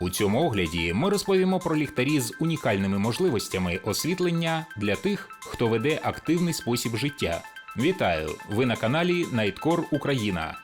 У цьому огляді ми розповімо про ліхтарі з унікальними можливостями освітлення для тих, хто веде активний спосіб життя. Вітаю! Ви на каналі Nightcore Україна.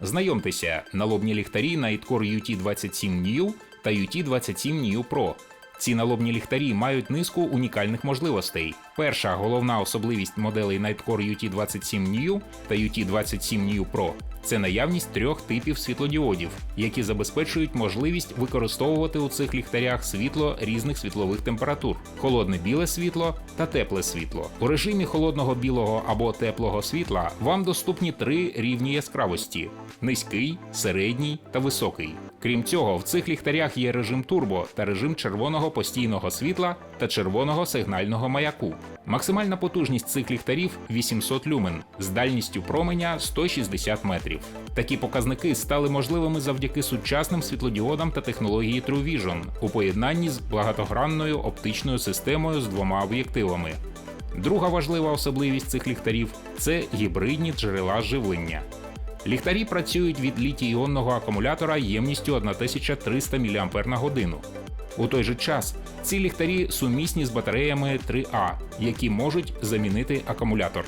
Знайомтеся, налобні ліхтарі Nightcore UT27 New та UT27 New Pro. Ці налобні ліхтарі мають низку унікальних можливостей. Перша головна особливість моделей Nightcore UT27 New та UT27 New Pro це наявність трьох типів світлодіодів, які забезпечують можливість використовувати у цих ліхтарях світло різних світлових температур: холодне біле світло та тепле світло. У режимі холодного білого або теплого світла вам доступні три рівні яскравості: низький, середній та високий. Крім цього, в цих ліхтарях є режим турбо та режим червоного постійного світла та червоного сигнального маяку. Максимальна потужність цих ліхтарів 800 люмен з дальністю променя 160 метрів. Такі показники стали можливими завдяки сучасним світлодіодам та технології True Vision у поєднанні з багатогранною оптичною системою з двома об'єктивами. Друга важлива особливість цих ліхтарів це гібридні джерела живлення. Ліхтарі працюють від літій-іонного акумулятора ємністю 1300 мАч. У той же час ці ліхтарі сумісні з батареями 3А, які можуть замінити акумулятор.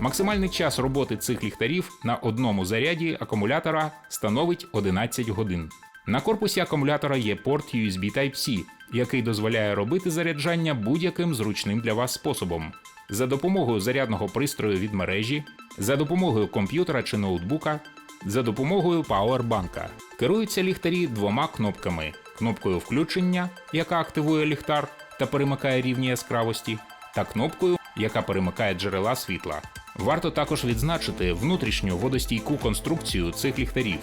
Максимальний час роботи цих ліхтарів на одному заряді акумулятора становить 11 годин. На корпусі акумулятора є порт USB Type-C, який дозволяє робити заряджання будь-яким зручним для вас способом. За допомогою зарядного пристрою від мережі, за допомогою комп'ютера чи ноутбука, за допомогою пауербанка. Керуються ліхтарі двома кнопками: кнопкою включення, яка активує ліхтар та перемикає рівні яскравості, та кнопкою, яка перемикає джерела світла. Варто також відзначити внутрішню водостійку конструкцію цих ліхтарів.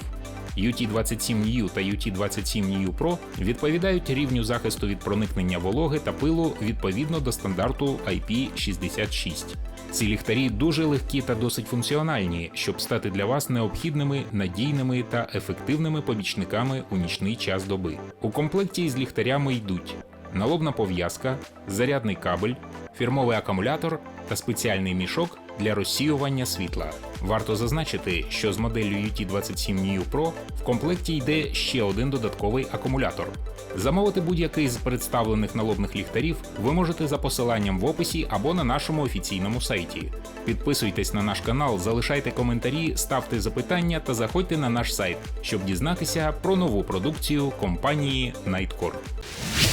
UT27 New та UT27 New Pro відповідають рівню захисту від проникнення вологи та пилу відповідно до стандарту IP66. Ці ліхтарі дуже легкі та досить функціональні, щоб стати для вас необхідними, надійними та ефективними помічниками у нічний час доби. У комплекті з ліхтарями йдуть налобна пов'язка, зарядний кабель, фірмовий акумулятор та спеціальний мішок для розсіювання світла. Варто зазначити, що з моделлю UT27 New Pro в комплекті йде ще один додатковий акумулятор. Замовити будь-який з представлених налобних ліхтарів ви можете за посиланням в описі або на нашому офіційному сайті. Підписуйтесь на наш канал, залишайте коментарі, ставте запитання та заходьте на наш сайт, щоб дізнатися про нову продукцію компанії Nightcore.